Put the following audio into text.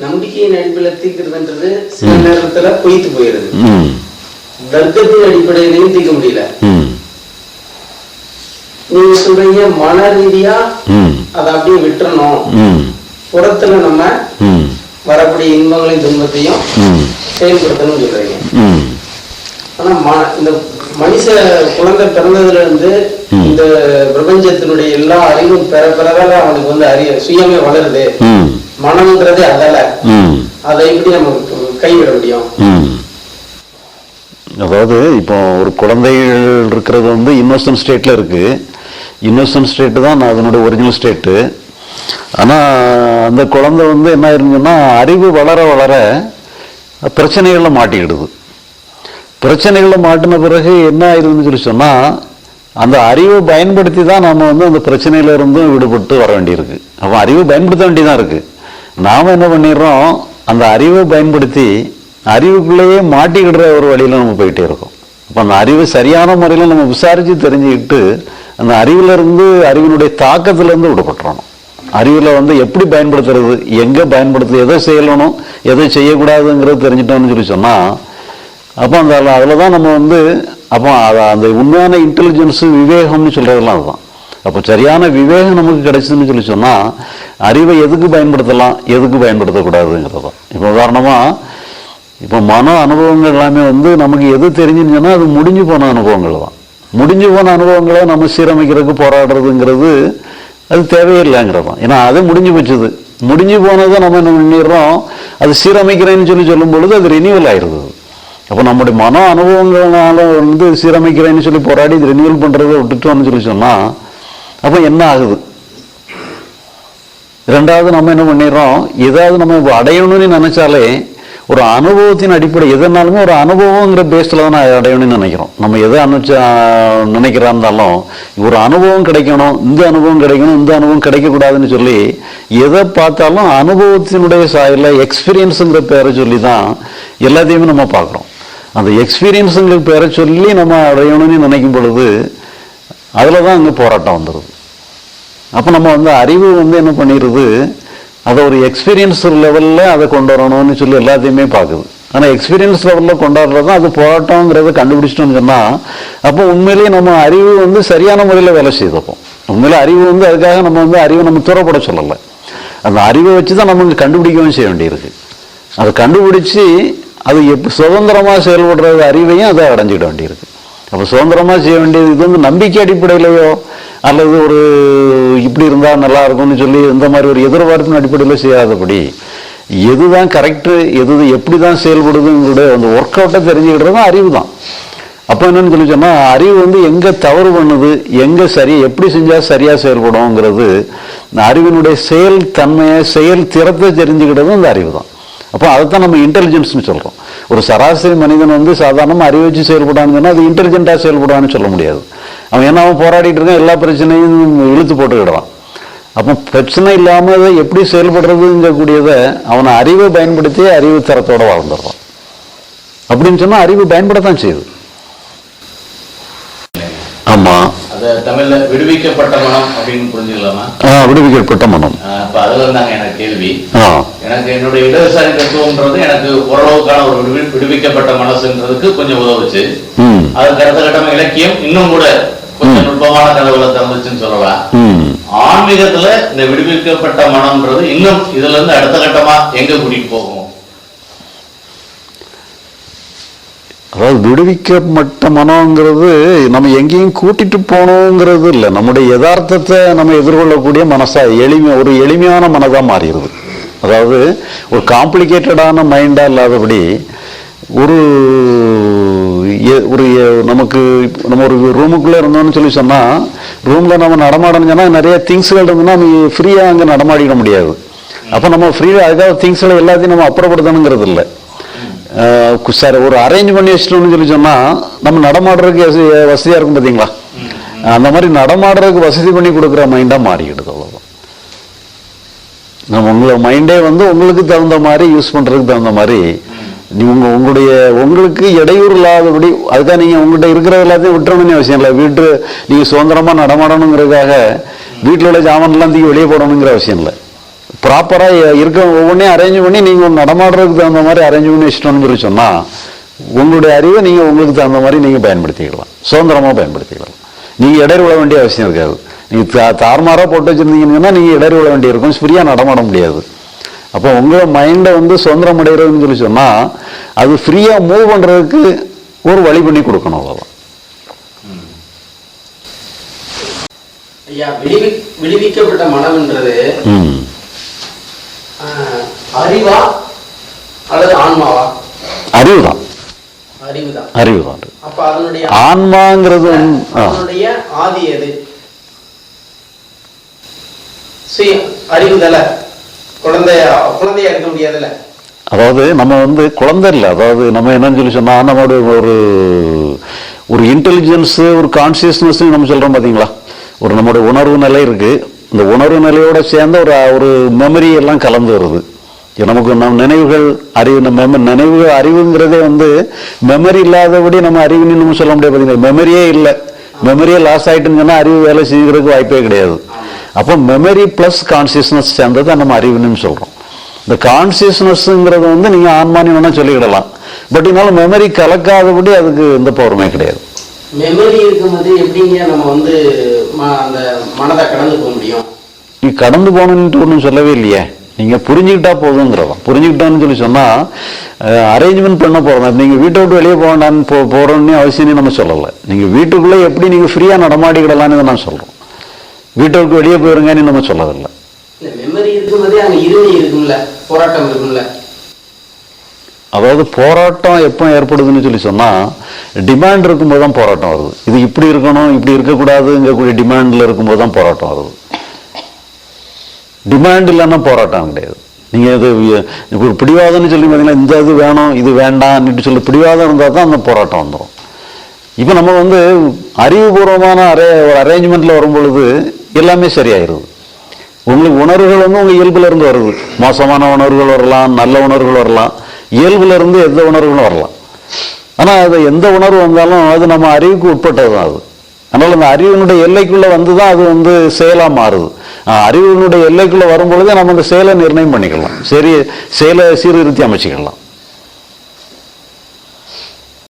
நம்பிக்கையின் அடிப்படையில் தீர்க்கிறதுன்றது சில நேரத்துல பொய்த்து போயிருது. தர்க்கத்தின் அடிப்படையிலையும் தீர்க்க முடியல. நீங்க சொல்றீங்க மன ரீதியா அதை அப்படியே விட்டுறணும். புறத்துல நம்ம வரக்கூடிய இன்பங்களையும் துன்பத்தையும் செயல்படுத்தணும்னு சொல்றீங்க. ஆனா இந்த மனுஷ குழந்தை பிறந்ததுல இருந்து. இந்த பிரபஞ்சத்தினுடைய எல்லா அறிவும் பெற பெறதான் அவனுக்கு வந்து அறிய சுயமே வளருது. மனம்ங்கிறதே அதல அதை எப்படி நம்ம கைவிட முடியும்? அதாவது இப்போ ஒரு குழந்தைகள் இருக்கிறது வந்து இன்னோசன்ட் ஸ்டேட்ல இருக்கு. இன்னோசன்ட் ஸ்டேட்டு தான் அதனுடைய ஒரிஜினல் ஸ்டேட்டு ஆனால் அந்த குழந்தை வந்து என்ன ஆயிருந்துச்சுன்னா அறிவு வளர வளர பிரச்சனைகளில் மாட்டிக்கிடுது. பிரச்சனைகளில் மாட்டின பிறகு என்ன ஆயிருதுன்னு சொல்லி சொன்னால் அந்த அறிவை பயன்படுத்தி தான் நம்ம வந்து அந்த பிரச்சனையில இருந்தும் விடுபட்டு வர வேண்டியிருக்கு. அப்போ அறிவை பயன்படுத்த வேண்டியதான் இருக்கு. நாம் என்ன பண்ணிடுறோம் அந்த அறிவை பயன்படுத்தி அறிவுக்குள்ளேயே மாட்டிக்கிடுற ஒரு வழியில் நம்ம போயிட்டே இருக்கோம். அப்போ அந்த அறிவை சரியான முறையில் நம்ம விசாரித்து தெரிஞ்சுக்கிட்டு அந்த அறிவிலிருந்து அறிவினுடைய தாக்கத்திலேருந்து விடுபட்டுறணும். அறிவில் வந்து எப்படி பயன்படுத்துறது எங்கே பயன்படுத்து எதை செய்யணும் எதை செய்யக்கூடாதுங்கிறது தெரிஞ்சிட்டோம்னு சொல்லி சொன்னால் அப்போ அந்த அதில் தான் நம்ம வந்து அப்போ அதை அந்த உண்மையான இன்டெலிஜென்ஸு விவேகம்னு சொல்கிறதெல்லாம் அதுதான். அப்போ சரியான விவேகம் நமக்கு கிடைச்சதுன்னு சொல்லி சொன்னால் அறிவை எதுக்கு பயன்படுத்தலாம் எதுக்கு பயன்படுத்தக்கூடாதுங்கிறது. தான் இப்போ உதாரணமாக இப்போ மன அனுபவங்கள் எல்லாமே வந்து நமக்கு எது தெரிஞ்சுன்னு அது முடிஞ்சு போன அனுபவங்கள் தான். முடிஞ்சு போன அனுபவங்களை நம்ம சீரமைக்கிறதுக்கு போராடுறதுங்கிறது அது தேவையில்லைங்கிறது தான். ஏன்னா அது முடிஞ்சு போச்சுது. முடிஞ்சு போனதை நம்ம என்ன பண்ணிடுறோம் அது சீரமைக்கிறேன்னு சொல்லி சொல்லும் பொழுது அது ரினியூவல் ஆயிடுது அப்போ நம்முடைய மன அனுபவங்களால வந்து சீரமைக்கிறேன்னு சொல்லி போராடி இது ரினியூவல் பண்ணுறதை விட்டுட்டோம்னு சொல்லி சொன்னால் அப்போ என்ன ஆகுது? ரெண்டாவது நம்ம என்ன பண்ணிடுறோம்? ஏதாவது நம்ம அடையணும்னு நினைச்சாலே ஒரு அனுபவத்தின் அடிப்படை எதனாலுமே ஒரு அனுபவங்கிற பேஸ்டில் தான் நான் அடையணும்னு நினைக்கிறோம். நம்ம எதை அனுப்பிச்சா நினைக்கிறா இருந்தாலும் ஒரு அனுபவம் கிடைக்கணும் இந்த அனுபவம் கிடைக்கணும் இந்த அனுபவம் கிடைக்கக்கூடாதுன்னு சொல்லி எதை பார்த்தாலும் அனுபவத்தினுடைய சாயல எக்ஸ்பீரியன்ஸுங்கிற பேரை சொல்லி தான் எல்லாத்தையுமே நம்ம பார்க்குறோம். அந்த எக்ஸ்பீரியன்ஸுங்கிற பேரை சொல்லி நம்ம அடையணும்னு நினைக்கும் பொழுது அதில் தான் அங்கே போராட்டம் வந்துடுது அப்போ நம்ம வந்து அறிவு வந்து என்ன பண்ணிடுது? அதை ஒரு எக்ஸ்பீரியன்ஸ் லெவலில் அதை கொண்டு வரணும்னு சொல்லி எல்லாத்தையுமே பார்க்குது. ஆனால் எக்ஸ்பீரியன்ஸ் லெவலில் கொண்டாடுறது தான் அது போராட்டங்கிறத கண்டுபிடிச்சிட்டோம்னு சொன்னால் அப்போ உண்மையிலேயே நம்ம அறிவு வந்து சரியான முறையில் வேலை செய்தப்போ உண்மையில அறிவு வந்து அதுக்காக நம்ம வந்து அறிவை நம்ம துறப்பட சொல்லலை. அந்த அறிவை வச்சு தான் நம்ம கண்டுபிடிக்கவும் செய்ய வேண்டியிருக்கு. அதை கண்டுபிடிச்சி அது எப் சுதந்திரமாக செயல்படுறது அறிவையும் அதை அடைஞ்சிட வேண்டியிருக்கு. அப்போ சுதந்திரமாக செய்ய வேண்டியது இது வந்து நம்பிக்கை அடிப்படையிலையோ அல்லது ஒரு இப்படி இருந்தால் நல்லா இருக்கும்னு சொல்லி இந்த மாதிரி ஒரு எதிர்பார்ப்பின் அடிப்படையில் செய்யாதபடி எதுதான் கரெக்டு எது எப்படி தான் செயல்படுதுங்கிற அந்த ஒர்க் அவுட்டை தெரிஞ்சுக்கிட்டது தான் அறிவு தான். அப்போ என்னன்னு சொல்லி சொன்னால் அறிவு வந்து எங்கே தவறு பண்ணுது எங்கே சரி எப்படி செஞ்சால் சரியாக செயல்படும்ங்கிறது அறிவினுடைய செயல் தன்மையை செயல் திறத்தை தெரிஞ்சுக்கிட்டதும் இந்த அறிவு தான். அப்போ அதைத்தான் நம்ம இன்டெலிஜென்ஸ்னு சொல்கிறோம் ஒரு சராசரி மனிதன் வந்து சாதாரணமாக அறிவு வச்சு செயல்படான்னு சொன்னால் அது இன்டெலிஜென்ட்டாக செயல்படுவான்னு சொல்ல முடியாது. அவன் என்ன அவன் போராடிட்டு இருக்கான் எல்லா பிரச்சனையும் இழுத்து போட்டுக்கிடுவான் அப்போ பிரச்சனை இல்லாமல் எப்படி செயல்படுறதுங்கக்கூடியதை அவனை அறிவை பயன்படுத்தி அறிவு தரத்தோட வாழ்ந்துடுறான். அப்படின்னு சொன்னா அறிவு பயன்படத்தான் செய்யுது. ஆமா. அது தமிழ்ல விடுவிக்கப்பட்ட மனம் அப்படின்னு புரிஞ்சுக்கலாமா? விடுவிக்கப்பட்ட மனம். இப்ப அதுல இருந்தாங்க எனக்கு கேள்வி. எனக்கு என்னுடைய இடதுசாரி தத்துவம்ன்றது எனக்கு ஓரளவுக்கான ஒரு விடுவி- விடுவிக்கப்பட்ட மனசுன்றதுக்கு கொஞ்சம் உதவுச்சு. அதுக்கு அடுத்த கட்டமா இலக்கியம் இன்னும் கூட கொஞ்சம் நுட்பமான கதவுல திறந்துச்சுன்னு சொல்லலாம் ஆன்மீகத்துல இந்த விடுவிக்கப்பட்ட மனம்ன்றது இன்னும் இதுல இருந்து அடுத்த கட்டமா எங்க கூட்டிட்டு போகும்? அதாவது விடுவிக்கப்பட்ட மனம்ங்கிறது நம்ம எங்கேயும் கூட்டிட்டு போகணுங்கிறது இல்லை. நம்முடைய யதார்த்தத்தை நம்ம எதிர்கொள்ளக்கூடிய மனசா எளிமை ஒரு எளிமையான மனதா மாறிடுது. அதாவது ஒரு காம்ப்ளிகேட்டடான மைண்டா இல்லாதபடி ஒரு ஒரு நமக்கு நம்ம ஒரு ரூமுக்குள்ளே இருந்தோம்னு சொல்லி சொன்னால் ரூமில் நம்ம நடமாடணும் சொன்னால் நிறைய திங்ஸ்கள் இருந்ததுன்னா நம்ம ஃப்ரீயாக அங்கே நடமாடிட முடியாது. அப்போ நம்ம ஃப்ரீயாக அதுக்காக திங்ஸ்களை எல்லாத்தையும் நம்ம அப்புறப்படுத்தணுங்கிறது இல்லை சார் ஒரு அரேஞ்ச் பண்ணி வச்சிட்டோம்னு சொல்லி சொன்னால் நம்ம நடமாடுறதுக்கு வசதியாக இருக்கும் பார்த்தீங்களா அந்த மாதிரி நடமாடுறதுக்கு வசதி பண்ணி கொடுக்குற மைண்டாக மாறிக்கிடுது அவ்வளோதான் நம்ம உங்களை மைண்டே வந்து உங்களுக்கு தகுந்த மாதிரி யூஸ் பண்ணுறதுக்கு தகுந்த மாதிரி உங்க உங்களுடைய உங்களுக்கு இடையூறு இல்லாதபடி அதுக்காக நீங்க உங்கள்கிட்ட இருக்கிற எல்லாத்தையும் விட்டுறணும்னு அவசியம் இல்லை. வீட்டு நீங்க சுதந்திரமா நடமாடணுங்கிறதுக்காக வீட்டில் உள்ள ஜாமான்லாம் தூக்கி வெளியே போடணுங்கிற அவசியம் இல்லை. ப்ராப்பராக இருக்க ஒவ்வொன்றையும் அரேஞ்ச் பண்ணி நீங்கள் நடமாடுறதுக்கு தகுந்த மாதிரி அரேஞ்ச் பண்ணி வச்சுட்டோம்னு சொல்லி சொன்னால் உங்களுடைய அறிவை நீங்கள் உங்களுக்கு தகுந்த மாதிரி நீங்கள் பயன்படுத்திக்கலாம். சுதந்திரமாக பயன்படுத்திக்கலாம். நீங்கள் இடர் விழ வேண்டிய அவசியம் இருக்காது. நீங்கள் தா தார்மாராக போட்டு வச்சுருந்தீங்கன்னா நீங்கள் இடர் விழ வேண்டி இருக்கும் ஃப்ரீயாக நடமாட முடியாது. அப்போ உங்கள் மைண்டை வந்து சுதந்திரம் அடைகிறதுன்னு சொல்லி சொன்னால் அது ஃப்ரீயாக மூவ் பண்ணுறதுக்கு ஒரு வழி பண்ணி கொடுக்கணும் அவ்வளோதான் ஐயா விடுவி விடுவிக்கப்பட்ட மனம்ன்றது ம். ஆஹ், அறிவா அல்லது ஆன்மாவா? அறிவு தான் அறிவு தான் அறிவு தான் அப்ப அதனுடைய ஆன்மாங்கிறது ஆதி எது? அறிவுதல. குழந்தைய? முடியாதுல்ல. அதாவது நம்ம வந்து குழந்தை இல்லை. அதாவது நம்ம என்னன்னு சொல்லி சொன்னா நம்மளோட ஒரு ஒரு இன்டெலிஜென்ஸ் ஒரு கான்சியஸ்னஸ் நம்ம சொல்றோம் பாத்தீங்களா? ஒரு நம்மளுடைய உணர்வு நிலை இருக்கு. இந்த உணர்வு நிலையோட சேர்ந்த ஒரு ஒரு மெமரி எல்லாம் கலந்து வருது. நமக்கு நம் நினைவுகள் அறிவு நம்ம நினைவு அறிவுங்கிறதே வந்து மெமரி இல்லாதபடி நம்ம அறிவுன்னு நம்ம சொல்ல முடியாது பார்த்தீங்களா மெமரியே இல்லை. மெமரியே லாஸ் ஆயிட்டுன்னு அறிவு வேலை செய்யறதுக்கு வாய்ப்பே கிடையாது. அப்போ மெமரி பிளஸ் கான்சியஸ்னஸ் சேர்ந்ததை நம்ம அறிவுன்னு சொல்றோம். இந்த கான்சியஸ்னஸ்ங்கிறது வந்து நீங்க ஆன்மானி வேணா சொல்லிக்கிடலாம். பட் இருந்தாலும் மெமரி கலக்காதபடி அதுக்கு எந்த பவருமே கிடையாது. மெமரி இருக்கும்போது எப்படிங்க நம்ம வந்து அந்த மனதை கடந்து போக முடியும்? நீ கடந்து போகணுன்ட்டு ஒன்றும் சொல்லவே இல்லையே. நீங்க புரிஞ்சுக்கிட்டா போதுங்கிறதான் புரிஞ்சுக்கிட்டான்னு சொல்லி சொன்னா அரேஞ்ச்மெண்ட் பண்ண போறோம். நீங்க வீட்டை விட்டு வெளியே போகண்டான்னு போ போறோம்னு அவசியம் நம்ம சொல்லலை. நீங்க வீட்டுக்குள்ளே எப்படி நீங்க ஃப்ரீயா நடமாடிக்கிடலான்னு நான் சொல்றோம். வீட்டை விட்டு வெளியே போயிருங்கன்னு நம்ம இருக்கும்ல அதாவது போராட்டம் எப்போ ஏற்படுதுன்னு சொல்லி சொன்னா டிமாண்ட் இருக்கும்போது தான் போராட்டம் வருது. இது இப்படி இருக்கணும் இப்படி இருக்கக்கூடாதுங்கக்கூடிய டிமாண்டில் இருக்கும்போது தான் போராட்டம் வருது. டிமாண்ட் இல்லைன்னா போராட்டம் கிடையாது. நீங்க இது ஒரு பிடிவாதம்னு சொல்லி பார்த்தீங்கன்னா இந்த இது வேணும் இது வேண்டாம்னுட்டு சொல்லி பிடிவாதம் இருந்தால் தான் அந்த போராட்டம் வந்துடும் இப்போ நம்ம வந்து அறிவுபூர்வமான அரே ஒரு அரேஞ்ச்மெண்ட்டில் வரும் பொழுது எல்லாமே சரியாயிருது உங்களுக்கு உணர்வுகள் வந்து உங்கள் இயல்புலேருந்து வருது. மோசமான உணர்வுகள் வரலாம் நல்ல உணர்வுகள் வரலாம். இயல்புலேருந்து எந்த உணர்வுகளும் வரலாம். ஆனால் அது எந்த உணர்வு வந்தாலும் அது நம்ம அறிவுக்கு உட்பட்டது தான் அது. அதனால் அந்த அறிவினுடைய எல்லைக்குள்ளே வந்து தான் அது வந்து செயலாக மாறுது. அறிவினுடைய எல்லைக்குள்ளே வரும் நம்ம அந்த செயலை நிர்ணயம் பண்ணிக்கலாம். சரி செயலை சீர்திருத்தி அமைச்சிக்கலாம்.